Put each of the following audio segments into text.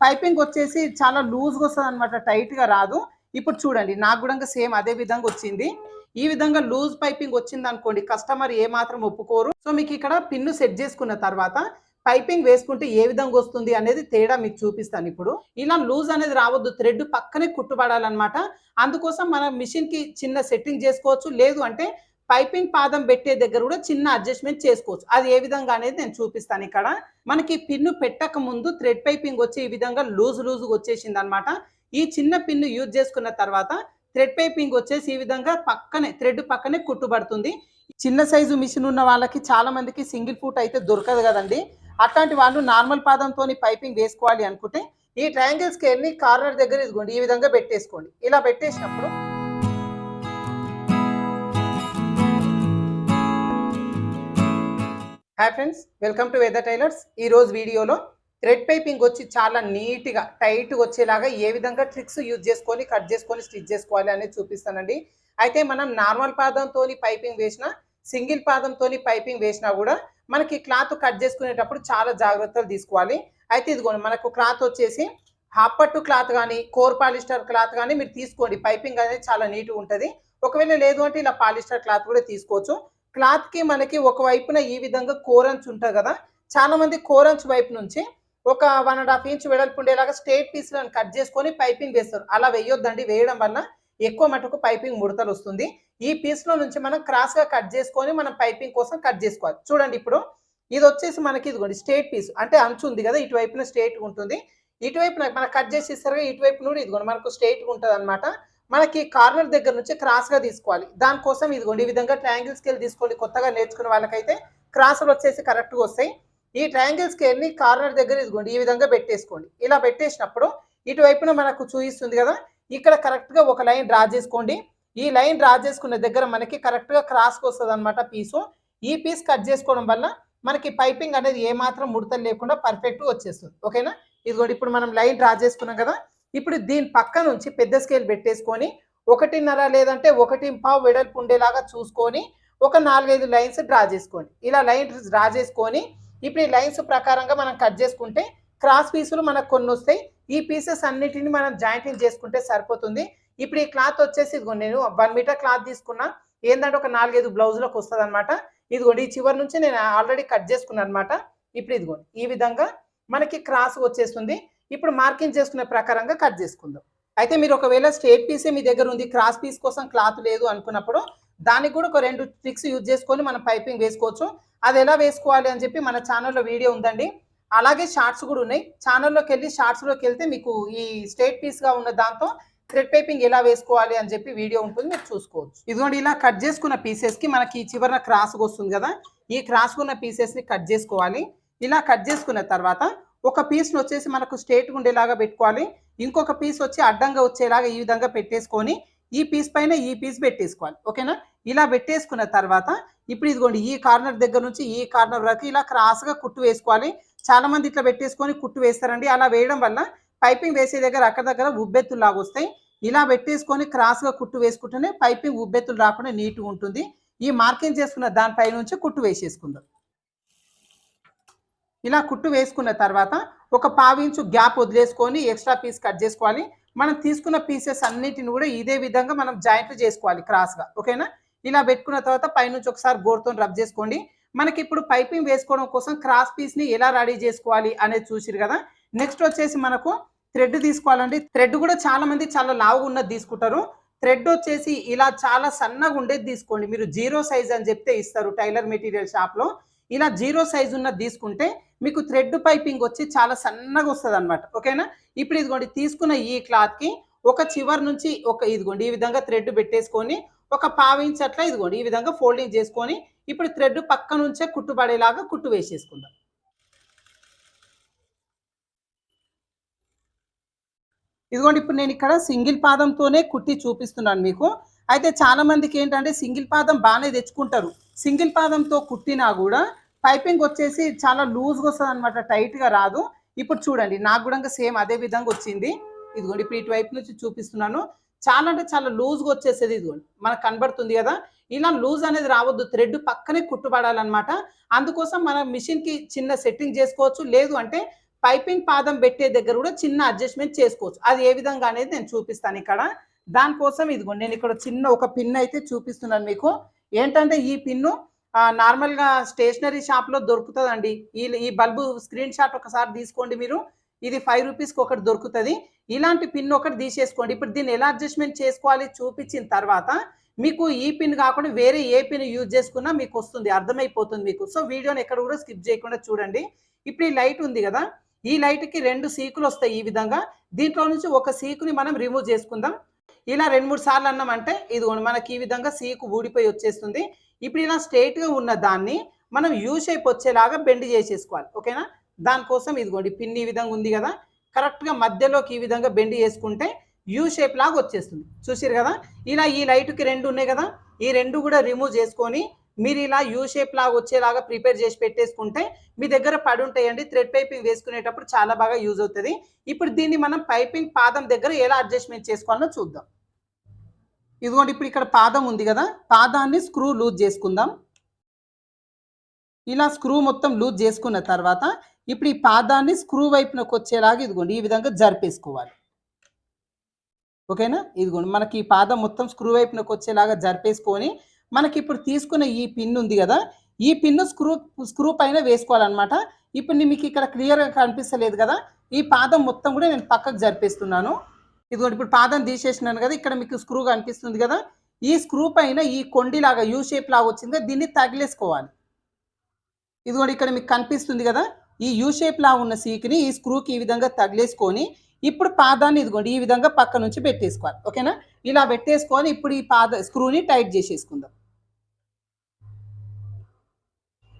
Piping వచ్చేసి చాలా లూజ్గా వస్తుంది అనమాట టైట్గా రాదు. ఇప్పుడు చూడండి నాకు కూడా సేమ్ అదే విధంగా వచ్చింది. ఈ విధంగా లూజ్ పైపింగ్ వచ్చింది అనుకోండి కస్టమర్ ఏ మాత్రం ఒప్పుకోరు. సో మీకు ఇక్కడ పిన్ను సెట్ చేసుకున్న తర్వాత పైపింగ్ వేసుకుంటే ఏ విధంగా వస్తుంది అనేది తేడా మీకు చూపిస్తాను ఇప్పుడు. ఇలా లూజ్ అనేది రావద్దు థ్రెడ్ పక్కనే కుట్టుబడాలన్నమాట. అందుకోసం మనం మిషన్కి చిన్న సెట్టింగ్ చేసుకోవచ్చు. లేదు అంటే పైపింగ్ పాదం పెట్టే దగ్గర కూడా చిన్న అడ్జస్ట్మెంట్ చేసుకోవచ్చు. అది ఏ విధంగా అనేది నేను చూపిస్తాను ఇక్కడ. మనకి పిన్ను పెట్టక ముందు థ్రెడ్ పైపింగ్ వచ్చి ఈ విధంగా లూజ్ లూజ్గా వచ్చేసింది అనమాట ఈ చిన్న పిన్ను యూజ్ చేసుకున్న తర్వాత థ్రెడ్ పైపింగ్ వచ్చేసి ఈ విధంగా పక్కనే థ్రెడ్ పక్కనే కుట్టుబడుతుంది. చిన్న సైజు మిషన్ ఉన్న వాళ్ళకి చాలా మందికి సింగిల్ ఫుట్ అయితే దొరకదు కదండి. అట్లాంటి వాళ్ళు నార్మల్ పాదంతో పైపింగ్ వేసుకోవాలి అనుకుంటే ఈ ట్రయాంగిల్ స్కేల్ని కార్నర్ దగ్గర ఇదిగోండి ఈ విధంగా పెట్టేసుకోండి. ఇలా పెట్టేసినప్పుడు hi friends welcome to weather tailors ఈ రోజు వీడియోలో థ్రెడ్ పైపింగ్ వచ్చి చాలా నీట్గా టైట్గా వచ్చేలాగా ఏ విధంగా ట్రిక్స్ యూజ్ చేసుకొని కట్ చేసుకొని స్టిచ్ చేసుకోవాలి అనేది చూపిస్తానండి. అయితే మనం నార్మల్ పాదంతో పైపింగ్ వేసిన సింగిల్ పాదంతో పైపింగ్ వేసినా కూడా మనకి క్లాత్ కట్ చేసుకునేటప్పుడు చాలా జాగ్రత్తలు తీసుకోవాలి. అయితే ఇదిగోండి మనకు క్లాత్ వచ్చేసి హాఫ్ క్లాత్ కానీ కోర్ పాలిస్టర్ క్లాత్ కానీ మీరు తీసుకోండి. పైపింగ్ అనేది చాలా నీట్గా ఉంటుంది. ఒకవేళ లేదు అంటే ఇలా పాలిస్టర్ క్లాత్ కూడా తీసుకోవచ్చు. క్లాత్కి మనకి ఒక వైపున ఈ విధంగా కోరంచ్ ఉంటుంది కదా చాలా మంది కోరంచ్ వైపు నుంచి ఒక వన్ అండ్ హాఫ్ ఇంచ్ వెడల్పు ఉండేలాగా స్ట్రేట్ పీస్లను కట్ చేసుకొని పైపింగ్ వేస్తారు. అలా వేయొద్దండి. వేయడం వల్ల ఎక్కువ మటుకు పైపింగ్ ముడతలు వస్తుంది. ఈ పీస్లో లో నుంచి మనం క్రాస్గా కట్ చేసుకొని మనం పైపింగ్ కోసం కట్ చేసుకోవాలి. చూడండి ఇప్పుడు ఇది వచ్చేసి మనకి ఇదిగోండి స్ట్రేట్ పీస్ అంటే అంచు ఉంది కదా ఇటువైపున స్టేట్ ఉంటుంది. ఇటువైపున మనం కట్ చేసి ఇస్తారు ఇటువైపు నుండి ఇదిగోండి మనకు స్టేట్ ఉంటుంది అనమాట మనకి కార్నర్ దగ్గర నుంచి క్రాస్గా తీసుకోవాలి. దానికోసం ఇదిగోండి ఈ విధంగా ట్రయాంగిల్ స్కేల్ తీసుకోండి. కొత్తగా నేర్చుకునే వాళ్ళకైతే క్రాసులు వచ్చేసి కరెక్ట్గా వస్తాయి. ఈ ట్రయాంగిల్ స్కేల్ని కార్నర్ దగ్గర ఇదిగోండి ఈ విధంగా పెట్టేసుకోండి. ఇలా పెట్టేసినప్పుడు ఇటువైపున మనకు చూపిస్తుంది కదా ఇక్కడ కరెక్ట్గా ఒక లైన్ డ్రా చేసుకోండి. ఈ లైన్ డ్రా చేసుకున్న దగ్గర మనకి కరెక్ట్గా క్రాస్ వస్తుంది అనమాట పీసు ఈ పీస్ కట్ చేసుకోవడం వల్ల మనకి పైపింగ్ అనేది ఏమాత్రం ముడతలు లేకుండా పర్ఫెక్ట్ వచ్చేస్తుంది. ఓకేనా ఇదిగోండి ఇప్పుడు మనం లైన్ డ్రా చేసుకున్నాం కదా ఇప్పుడు దీని పక్క నుంచి పెద్ద స్కేల్ పెట్టేసుకొని ఒకటిన్నర లేదంటే ఒకటి పావు వెడల్పు ఉండేలాగా చూసుకొని ఒక నాలుగైదు లైన్స్ డ్రా చేసుకోండి. ఇలా లైన్ డ్రా చేసుకొని ఇప్పుడు ఈ లైన్స్ ప్రకారంగా మనం కట్ చేసుకుంటే క్రాస్ పీసులు మనకు కొన్ని వస్తాయి. ఈ పీసెస్ అన్నిటిని మనం జాయింటింగ్ చేసుకుంటే సరిపోతుంది. ఇప్పుడు ఈ క్లాత్ వచ్చేసి ఇదిగోండి నేను వన్ మీటర్ క్లాత్ తీసుకున్నా. ఏంటంటే ఒక నాలుగైదు బ్లౌజ్లోకి వస్తుంది అనమాట ఇదిగోండి ఈ చివరి నుంచి నేను ఆల్రెడీ కట్ చేసుకున్నాను అనమాట ఇప్పుడు ఇదిగోండి ఈ విధంగా మనకి క్రాస్ వచ్చేస్తుంది. ఇప్పుడు మార్కింగ్ చేసుకునే ప్రకారంగా కట్ చేసుకుందాం. అయితే మీరు ఒకవేళ స్ట్రేట్ పీసే మీ దగ్గర ఉంది క్రాస్ పీస్ కోసం క్లాత్ లేదు అనుకున్నప్పుడు దానికి కూడా ఒక రెండు ట్రిక్స్ యూజ్ చేసుకొని మనం పైపింగ్ వేసుకోవచ్చు. అది ఎలా వేసుకోవాలి అని చెప్పి మన ఛానల్లో వీడియో ఉందండి. అలాగే షార్ట్స్ కూడా ఉన్నాయి. ఛానల్లోకి వెళ్ళి షార్ట్స్లోకి వెళ్తే మీకు ఈ స్ట్రేట్ పీస్గా ఉన్న దాంతో థ్రెడ్ పైపింగ్ ఎలా వేసుకోవాలి అని చెప్పి వీడియో ఉంటుంది. మీరు చూసుకోవచ్చు. ఇదిగోండి ఇలా కట్ చేసుకున్న పీసెస్కి మనకి ఈ చివరన క్రాస్ వస్తుంది కదా. ఈ క్రాస్కున్న పీసెస్ని కట్ చేసుకోవాలి. ఇలా కట్ చేసుకున్న తర్వాత ఒక పీస్ను వచ్చేసి మనకు స్ట్రేట్గా ఉండేలాగా పెట్టుకోవాలి. ఇంకొక పీస్ వచ్చి అడ్డంగా వచ్చేలాగా ఈ విధంగా పెట్టేసుకొని ఈ పీస్ పైన ఈ పీస్ పెట్టేసుకోవాలి. ఓకేనా? ఇలా పెట్టేసుకున్న తర్వాత ఇప్పుడు ఇదిగోండి ఈ కార్నర్ దగ్గర నుంచి ఈ కార్నర్ వరకు ఇలా క్రాస్గా కుట్టు వేసుకోవాలి. చాలా మంది ఇట్లా పెట్టేసుకొని కుట్టు వేస్తారండి. అలా వేయడం వల్ల పైపింగ్ వేసే దగ్గర అక్కడ దగ్గర ఉబ్బెత్తులు లాగా వస్తాయి. ఇలా పెట్టేసుకొని క్రాస్గా కుట్టు వేసుకుంటేనే పైపింగ్ ఉబ్బెత్తులు రాకుండా నీట్గా ఉంటుంది. ఈ మార్కింగ్ చేసుకున్న దానిపై నుంచి కుట్టు వేసేసుకుందాం. ఇలా కుట్టు వేసుకున్న తర్వాత ఒక పావించు గ్యాప్ వదిలేసుకొని ఎక్స్ట్రా పీస్ కట్ చేసుకోవాలి. మనం తీసుకున్న పీసెస్ అన్నిటిని కూడా ఇదే విధంగా మనం జాయింట్లు చేసుకోవాలి క్రాస్గా. ఓకేనా? ఇలా పెట్టుకున్న తర్వాత పైనుంచి ఒకసారి గోరుతో రబ్ చేసుకోండి. మనకి ఇప్పుడు పైపింగ్ వేసుకోవడం కోసం క్రాస్ పీస్ని ఎలా రెడీ చేసుకోవాలి అనేది చూసిరు కదా? నెక్స్ట్ వచ్చేసి మనకు థ్రెడ్ తీసుకోవాలండి. థ్రెడ్ కూడా చాలా మంది చాలా లావుగా ఉన్నది తీసుకుంటారు. థ్రెడ్ వచ్చేసి ఇలా చాలా సన్నగా ఉండేది తీసుకోండి. మీరు జీరో సైజ్ అని చెప్తే ఇస్తారు టైలర్ మెటీరియల్ షాప్లో. ఇలా జీరో సైజ్ ఉన్నది తీసుకుంటే మీకు థ్రెడ్ పైపింగ్ వచ్చి చాలా సన్నగా వస్తుంది అనమాట ఓకేనా? ఇప్పుడు ఇదిగోండి తీసుకున్న ఈ క్లాత్కి ఒక చివరి నుంచి ఒక ఇదిగోండి ఈ విధంగా థ్రెడ్ పెట్టేసుకొని ఒక పావించి అట్లా ఇదిగోండి ఈ విధంగా ఫోల్డింగ్ చేసుకొని ఇప్పుడు థ్రెడ్ పక్క నుంచే కుట్టుబడేలాగా కుట్టు వేసేసుకుందాం. ఇదిగోండి ఇప్పుడు నేను ఇక్కడ సింగిల్ పాదంతోనే కుట్టి చూపిస్తున్నాను మీకు. అయితే చాలామందికి ఏంటంటే సింగిల్ పాదం బాగానే తెచ్చుకుంటారు. సింగిల్ పాదంతో కుట్టినా కూడా పైపింగ్ వచ్చేసి చాలా లూజ్గా వస్తుంది అనమాట టైట్గా రాదు. ఇప్పుడు చూడండి నాకు కూడా సేమ్ అదే విధంగా వచ్చింది. ఇదిగోండి ఇప్పుడు ఇటువైపు నుంచి చూపిస్తున్నాను. చాలా అంటే చాలా లూజ్గా వచ్చేసేది ఇదిగోండి మనకు కనబడుతుంది కదా. ఇలా లూజ్ అనేది రావద్దు థ్రెడ్ పక్కనే కుట్టుబడాలన్నమాట అందుకోసం మన మిషన్కి చిన్న సెట్టింగ్ చేసుకోవచ్చు. లేదు అంటే పైపింగ్ పాదం పెట్టే దగ్గర కూడా చిన్న అడ్జస్ట్మెంట్ చేసుకోవచ్చు. అది ఏ విధంగా అనేది నేను చూపిస్తాను ఇక్కడ. దానికోసం ఇదిగోండి నేను ఇక్కడ చిన్న ఒక పిన్ అయితే చూపిస్తున్నాను మీకు. ఏంటంటే ఈ పిన్ను నార్మల్గా స్టేషనరీ షాప్లో దొరుకుతుందండి. ఈ ఈ బల్బు స్క్రీన్ షాట్ ఒకసారి తీసుకోండి మీరు. ఇది ఫైవ్ రూపీస్కి ఒకటి దొరుకుతుంది. ఇలాంటి పిన్ ఒకటి తీసేసుకోండి. ఇప్పుడు దీన్ని ఎలా అడ్జస్ట్మెంట్ చేసుకోవాలి చూపించిన తర్వాత మీకు ఈ పిన్ కాకుండా వేరే ఏ పిన్ యూజ్ చేసుకున్నా మీకు వస్తుంది అర్థమైపోతుంది మీకు. సో వీడియోని ఎక్కడ కూడా స్కిప్ చేయకుండా చూడండి. ఇప్పుడు ఈ లైట్ ఉంది కదా ఈ లైట్కి రెండు సీకులు వస్తాయి ఈ విధంగా. దీంట్లో నుంచి ఒక సీకుని మనం రిమూవ్ చేసుకుందాం. ఇలా రెండు మూడు సార్లు అన్నామంటే ఇది మనకి ఈ విధంగా సీకు ఊడిపోయి వచ్చేస్తుంది. ఇప్పుడు ఇలా స్ట్రైట్గా ఉన్న దాన్ని మనం యూ షేప్ వచ్చేలాగా బెండ్ చేసేసుకోవాలి ఓకేనా దానికోసం ఇదిగోండి పిన్ ఈ విధంగా ఉంది కదా? కరెక్ట్గా మధ్యలోకి ఈ విధంగా బెండ్ చేసుకుంటే యూ షేప్ లాగా వచ్చేస్తుంది. చూసారు కదా? ఇలా ఈ లైట్కి రెండు ఉన్నాయి కదా? ఈ రెండు కూడా రిమూవ్ చేసుకొని మీరు ఇలా యూ షేప్ లాగా వచ్చేలాగా ప్రిపేర్ చేసి పెట్టేసుకుంటే మీ దగ్గర పడి ఉంటాయండి. థ్రెడ్ పైపింగ్ వేసుకునేటప్పుడు చాలా బాగా యూజ్ అవుతుంది. ఇప్పుడు దీన్ని మనం పైపింగ్ పాదం దగ్గర ఎలా అడ్జస్ట్మెంట్ చేసుకోవాలో చూద్దాం. ఇదిగోండి ఇప్పుడు ఇక్కడ పాదం ఉంది కదా పాదాన్ని స్క్రూ లూజ్ చేసుకుందాం. ఇలా స్క్రూ మొత్తం లూజ్ చేసుకున్న తర్వాత ఇప్పుడు ఈ పాదాన్ని స్క్రూ వైపునకు వచ్చేలాగా ఇదిగోండి ఈ విధంగా జరిపేసుకోవాలి. ఓకేనా? ఇదిగోండి మనకి ఈ పాదం మొత్తం స్క్రూ వైపునకు వచ్చేలాగా జరిపేసుకొని మనకి ఇప్పుడు తీసుకున్న ఈ పిన్ ఉంది కదా ఈ పిన్ను స్క్రూ స్క్రూ పైన వేసుకోవాలన్నమాట. ఇప్పుడు మీకు ఇక్కడ క్లియర్గా కనిపిస్తలేదు కదా ఈ పాదం మొత్తం కూడా నేను పక్కకు జరిపేస్తున్నాను. ఇదిగోండి ఇప్పుడు పాదం తీసేసినాను కదా ఇక్కడ మీకు స్క్రూ కనిపిస్తుంది కదా ఈ స్క్రూ పైన ఈ కొండిలాగా యూ షేప్ లాగా వచ్చింది కదా దీన్ని తగిలేసుకోవాలి. ఇదిగోండి ఇక్కడ మీకు కనిపిస్తుంది కదా ఈ యూ షేప్ లా ఉన్న సీక్ని ఈ స్క్రూకి ఈ విధంగా తగిలేసుకొని ఇప్పుడు పాదాన్ని ఇదిగోండి ఈ విధంగా పక్క నుంచి పెట్టేసుకోవాలి. ఓకేనా? ఇలా పెట్టేసుకొని ఇప్పుడు ఈ పాద స్క్రూని టైట్ చేసేసుకుందాం.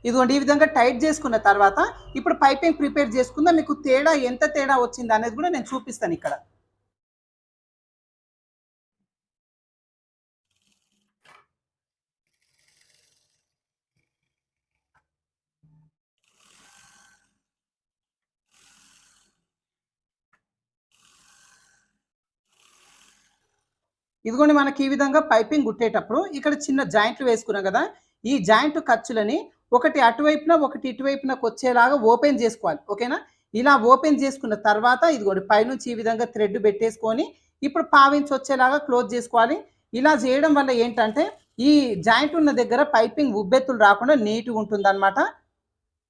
ఇదిగోండి ఈ విధంగా టైట్ చేసుకున్న తర్వాత ఇప్పుడు పైపింగ్ ప్రిపేర్ చేసుకుందాం. మీకు తేడా ఎంత తేడా వచ్చింది అనేది కూడా నేను చూపిస్తాను ఇక్కడ. ఇదిగోండి మనకి ఈ విధంగా పైపింగ్ కుట్టేటప్పుడు ఇక్కడ చిన్న జాయింట్లు వేసుకున్నాం కదా ఈ జాయింట్ ఖర్చులని ఒకటి అటువైపున ఒకటి ఇటువైపునకు వచ్చేలాగా ఓపెన్ చేసుకోవాలి ఓకేనా? ఇలా ఓపెన్ చేసుకున్న తర్వాత ఇదిగోండి పైనుంచి ఈ విధంగా థ్రెడ్ పెట్టేసుకొని ఇప్పుడు పావించి వచ్చేలాగా క్లోజ్ చేసుకోవాలి. ఇలా చేయడం వల్ల ఏంటంటే ఈ జాయింట్ ఉన్న దగ్గర పైపింగ్ ఉబ్బెత్తులు రాకుండా నీట్గా ఉంటుందన్నమాట.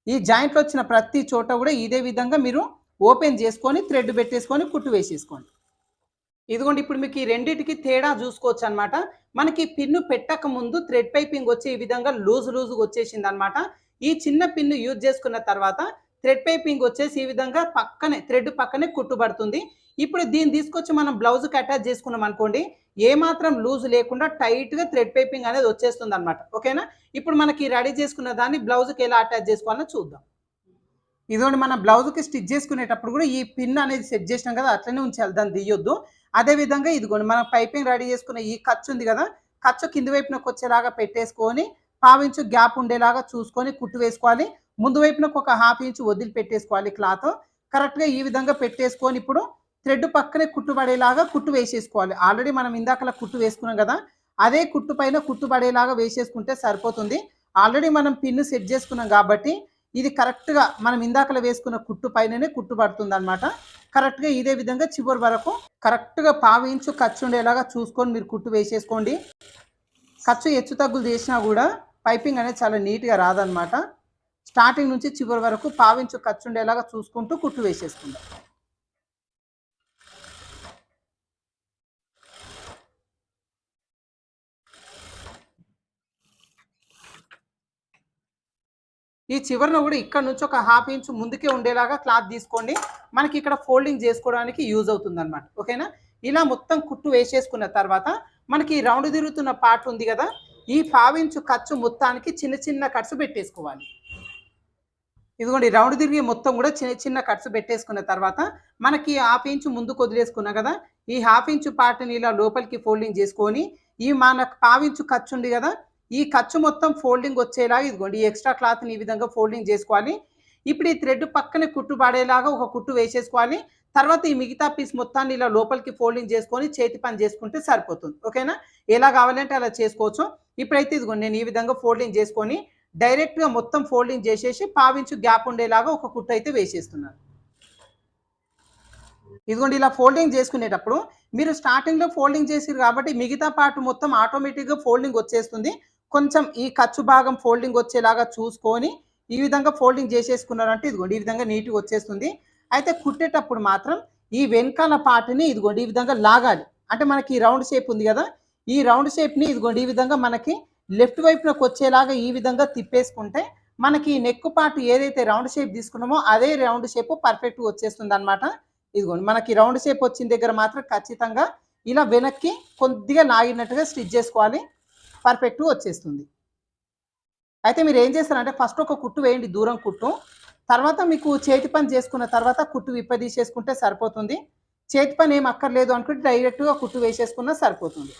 ఈ జాయింట్లో వచ్చిన ప్రతి చోట కూడా ఇదే విధంగా మీరు ఓపెన్ చేసుకొని థ్రెడ్ పెట్టేసుకొని కుట్టు వేసేసుకోండి. ఇదిగోండి ఇప్పుడు మీకు ఈ రెండింటికి తేడా చూసుకోవచ్చు అనమాట మనకి పిన్ను పెట్టక ముందు థ్రెడ్ పైపింగ్ వచ్చి ఈ విధంగా లూజ్ లూజ్గా వచ్చేసింది అనమాట ఈ చిన్న పిన్ను యూజ్ చేసుకున్న తర్వాత థ్రెడ్ పైపింగ్ వచ్చేసి ఈ విధంగా పక్కనే థ్రెడ్ పక్కనే కుట్టుబడుతుంది. ఇప్పుడు దీన్ని తీసుకొచ్చి మనం బ్లౌజ్కి అటాచ్ చేసుకున్నాం అనుకోండి ఏ మాత్రం లూజ్ లేకుండా టైట్గా థ్రెడ్ పైపింగ్ అనేది వచ్చేస్తుంది అనమాట ఓకేనా? ఇప్పుడు మనకి రెడీ చేసుకున్న దాన్ని బ్లౌజ్కి ఎలా అటాచ్ చేసుకోవాలో చూద్దాం. ఇదిగోండి మన బ్లౌజ్కి స్టిచ్ చేసుకునేటప్పుడు కూడా ఈ పిన్ అనేది సెట్ చేసినాం కదా అట్లనే ఉంచాలి దాన్ని తీయొద్దు. అదే విధంగా ఇదిగోండి మనం పైపింగ్ రెడీ చేసుకున్న ఈ ఖర్చు ఉంది కదా ఖర్చు కింది వైపునకు వచ్చేలాగా పెట్టేసుకొని పావించు గ్యాప్ ఉండేలాగా చూసుకొని కుట్టు వేసుకోవాలి. ముందు వైపునకు ఒక హాఫ్ ఇంచ్ వదిలి పెట్టేసుకోవాలి క్లాత్ కరెక్ట్గా ఈ విధంగా పెట్టేసుకొని ఇప్పుడు థ్రెడ్ పక్కనే కుట్టు పడేలాగా కుట్టు వేసేసుకోవాలి. ఆల్రెడీ మనం ఇందాకలా కుట్టు వేసుకున్నాం కదా అదే కుట్టు పైన కుట్టు పడేలాగా వేసేసుకుంటే సరిపోతుంది. ఆల్రెడీ మనం పిన్ను సెట్ చేసుకున్నాం కాబట్టి ఇది కరెక్ట్గా మనం ఇందాకలో వేసుకున్న కుట్టు పైననే కుట్టు పడుతుంది అనమాట కరెక్ట్గా ఇదే విధంగా చివరి వరకు కరెక్ట్గా పావించు ఖర్చు ఉండేలాగా చూసుకొని మీరు కుట్టు వేసేసుకోండి. ఖర్చు హెచ్చు తగ్గులు చేసినా కూడా పైపింగ్ అనేది చాలా నీట్గా రాదనమాట స్టార్టింగ్ నుంచి చివరి వరకు పావించు ఖర్చు ఉండేలాగా చూసుకుంటూ కుట్టు వేసేసుకుందాం. ఈ చివరన కూడా ఇక్కడ నుంచి ఒక హాఫ్ ఇంచ్ ముందుకే ఉండేలాగా క్లాత్ తీసుకోండి. మనకి ఇక్కడ ఫోల్డింగ్ చేసుకోవడానికి యూజ్ అవుతుంది ఓకేనా? ఇలా మొత్తం కుట్టు వేసేసుకున్న తర్వాత మనకి రౌండ్ తిరుగుతున్న పార్ట్ ఉంది కదా ఈ పావించు ఖర్చు మొత్తానికి చిన్న చిన్న కట్స్ పెట్టేసుకోవాలి. ఇదిగోండి రౌండ్ తిరిగి మొత్తం కూడా చిన్న చిన్న కట్స్ పెట్టేసుకున్న తర్వాత మనకి హాఫ్ ఇంచు ముందుకు వదిలేసుకున్నా కదా ఈ హాఫ్ ఇంచు పార్ట్ని ఇలా లోపలికి ఫోల్డింగ్ చేసుకొని ఈ మన పావించు ఖర్చు ఉంది కదా ఈ ఖర్చు మొత్తం ఫోల్డింగ్ వచ్చేలాగా ఇదిగోండి ఈ ఎక్స్ట్రా క్లాత్ని ఈ విధంగా ఫోల్డింగ్ చేసుకోవాలి. ఇప్పుడు ఈ థ్రెడ్ పక్కనే కుట్టు పడేలాగా ఒక కుట్టు వేసేసుకోవాలి. తర్వాత ఈ మిగతా పీస్ మొత్తాన్ని ఇలా లోపలికి ఫోల్డింగ్ చేసుకొని చేతి పని చేసుకుంటే సరిపోతుంది. ఓకేనా? ఎలా కావాలంటే అలా చేసుకోవచ్చు. ఇప్పుడైతే ఇదిగోండి నేను ఈ విధంగా ఫోల్డింగ్ చేసుకొని డైరెక్ట్గా మొత్తం ఫోల్డింగ్ చేసేసి పావించు గ్యాప్ ఉండేలాగా ఒక కుట్టు అయితే వేసేస్తున్నాను. ఇదిగోండి ఇలా ఫోల్డింగ్ చేసుకునేటప్పుడు మీరు స్టార్టింగ్లో ఫోల్డింగ్ చేసారు కాబట్టి మిగతా పార్ట్ మొత్తం ఆటోమేటిక్గా ఫోల్డింగ్ వచ్చేస్తుంది. కొంచెం ఈ ఖర్చు భాగం ఫోల్డింగ్ వచ్చేలాగా చూసుకొని ఈ విధంగా ఫోల్డింగ్ చేసేసుకున్నారంటే ఇదిగోండి ఈ విధంగా నీట్గా వచ్చేస్తుంది. అయితే కుట్టేటప్పుడు మాత్రం ఈ వెనకాల పార్ట్ని ఇదిగోండి ఈ విధంగా లాగాలి. అంటే మనకి ఈ రౌండ్ షేప్ ఉంది కదా ఈ రౌండ్ షేప్ని ఇదిగోండి ఈ విధంగా మనకి లెఫ్ట్ వైపునకు వచ్చేలాగా ఈ విధంగా తిప్పేసుకుంటే మనకి నెక్ పార్ట్ ఏదైతే రౌండ్ షేప్ తీసుకున్నామో అదే రౌండ్ షేప్ పర్ఫెక్ట్గా వచ్చేస్తుంది అనమాట ఇదిగోండి మనకి రౌండ్ షేప్ వచ్చిన దగ్గర మాత్రం ఖచ్చితంగా ఇలా వెనక్కి కొద్దిగా లాగినట్టుగా స్టిచ్ చేసుకోవాలి. పర్ఫెక్ట్ వచ్చేస్తుంది. అయితే మీరు ఏం చేస్తారంటే ఫస్ట్ ఒక కుట్టు వేయండి దూరం కుట్టు. తర్వాత మీకు చేతి పని చేసుకున్న తర్వాత కుట్టు విప్పదీసేసుకుంటే సరిపోతుంది. చేతి పని ఏం అక్కర్లేదు అనుకుంటే డైరెక్ట్గా కుట్టు వేసేసుకున్నా సరిపోతుంది.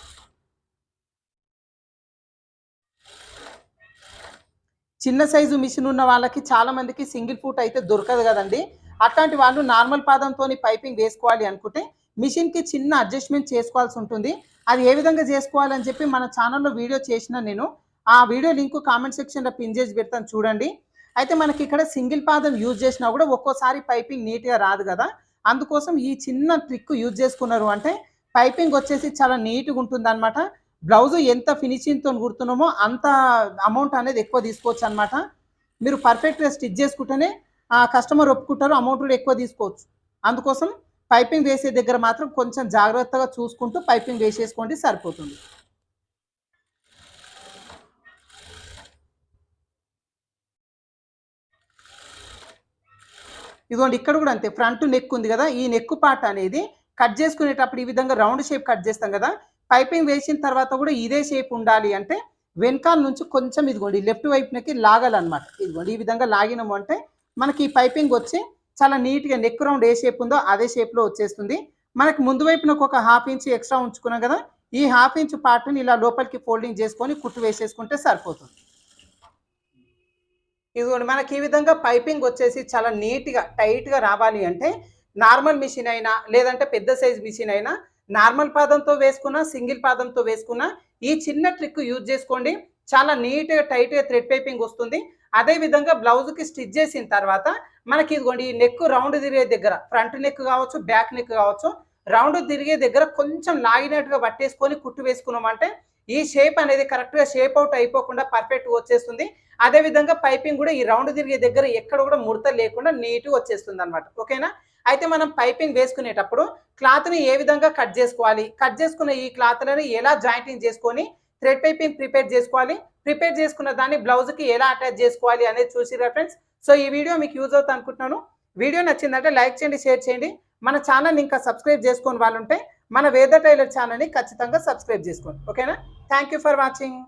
చిన్న సైజు మిషన్ ఉన్న వాళ్ళకి చాలామందికి సింగిల్ ఫుట్ అయితే దొరకదు కదండి. అట్లాంటి వాళ్ళు నార్మల్ పాదంతో పైపింగ్ వేసుకోవాలి అనుకుంటే మిషన్కి చిన్న అడ్జస్ట్మెంట్ చేసుకోవాల్సి ఉంటుంది. అది ఏ విధంగా చేసుకోవాలని చెప్పి మన ఛానల్లో వీడియో చేసిన నేను. ఆ వీడియో లింక్ కామెంట్ సెక్షన్లో పిన్ చేసి పెడతాను చూడండి. అయితే మనకి ఇక్కడ సింగిల్ పాదం యూజ్ చేసినా కూడా ఒక్కోసారి పైపింగ్ నీట్గా రాదు కదా. అందుకోసం ఈ చిన్న ట్రిక్ యూజ్ చేసుకున్నారు అంటే పైపింగ్ వచ్చేసి చాలా నీట్గా ఉంటుంది అనమాట బ్లౌజ్ ఎంత ఫినిషింగ్తో కుడుతున్నామో అంత అమౌంట్ అనేది ఎక్కువ తీసుకోవచ్చు అనమాట మీరు పర్ఫెక్ట్గా స్టిచ్ చేసుకుంటేనే ఆ కస్టమర్ ఒప్పుకుంటారు అమౌంట్ కూడా ఎక్కువ తీసుకోవచ్చు. అందుకోసం పైపింగ్ వేసే దగ్గర మాత్రం కొంచెం జాగ్రత్తగా చూసుకుంటూ పైపింగ్ వేసేసుకోండి సరిపోతుంది. ఇదిగోండి ఇక్కడ కూడా అంతే ఫ్రంట్ నెక్ ఉంది కదా ఈ నెక్ పార్ట్ అనేది కట్ చేసుకునేటప్పుడు ఈ విధంగా రౌండ్ షేప్ కట్ చేస్తాం కదా పైపింగ్ వేసిన తర్వాత కూడా ఇదే షేప్ ఉండాలి అంటే వెనకాల నుంచి కొంచెం ఇదిగోండి లెఫ్ట్ వైపునకి లాగాలన్నమాట. ఇదిగోండి ఈ విధంగా లాగినాము అంటే మనకి ఈ పైపింగ్ వచ్చి చాలా నీట్గా నెక్ రౌండ్ ఏ షేప్ ఉందో అదే షేప్లో వచ్చేస్తుంది. మనకి ముందు వైపున ఒక హాఫ్ ఇంచ్ ఎక్స్ట్రా ఉంచుకున్నాం కదా ఈ హాఫ్ ఇంచ్ పార్ట్ని ఇలా లోపలికి ఫోల్డింగ్ చేసుకొని కుట్టు వేసేసుకుంటే సరిపోతుంది. ఇదిగోండి మనకి ఈ విధంగా పైపింగ్ వచ్చేసి చాలా నీట్గా టైట్గా రావాలి అంటే నార్మల్ మిషన్ అయినా లేదంటే పెద్ద సైజ్ మిషన్ అయినా నార్మల్ పాదంతో వేసుకున్నా సింగిల్ పాదంతో వేసుకున్నా ఈ చిన్న ట్రిక్ యూజ్ చేసుకోండి. చాలా నీట్గా టైట్గా థ్రెడ్ పైపింగ్ వస్తుంది. అదే విధంగా బ్లౌజ్కి స్టిచ్ చేసిన తర్వాత మనకి ఇదిగోండి ఈ నెక్ రౌండ్ తిరిగే దగ్గర ఫ్రంట్ నెక్ కావచ్చు బ్యాక్ నెక్ కావచ్చు రౌండ్ తిరిగే దగ్గర కొంచెం లాగినట్టుగా పట్టేసుకొని కుట్టు వేసుకున్నామంటే ఈ షేప్ అనేది కరెక్ట్గా షేప్ అవుట్ అయిపోకుండా పర్ఫెక్ట్ వచ్చేస్తుంది. అదే విధంగా పైపింగ్ కూడా ఈ రౌండ్ తిరిగే దగ్గర ఎక్కడ కూడా ముడత లేకుండా నీట్గా వచ్చేస్తుంది అనమాట ఓకేనా అయితే మనం పైపింగ్ వేసుకునేటప్పుడు క్లాత్ని ఏ విధంగా కట్ చేసుకోవాలి? కట్ చేసుకున్న ఈ క్లాత్లను ఎలా జాయింటింగ్ చేసుకొని థ్రెడ్ పైపింగ్ ప్రిపేర్ చేసుకోవాలి. ప్రిపేర్ చేసుకున్న దాన్ని బ్లౌజ్కి ఎలా అటాచ్ చేసుకోవాలి అనేది చూసి ఫ్రెండ్స్. సో ఈ వీడియో మీకు యూజ్ అవుతుంది అనుకుంటున్నాను. వీడియో నచ్చిందంటే లైక్ చేయండి షేర్ చేయండి. మన ఛానల్ ఇంకా సబ్స్క్రైబ్ చేసుకుని వాళ్ళు ఉంటే మన వేద టైలర్ ఛానల్ని ఖచ్చితంగా సబ్స్క్రైబ్ చేసుకోండి. ఓకేనా? Thank for watching.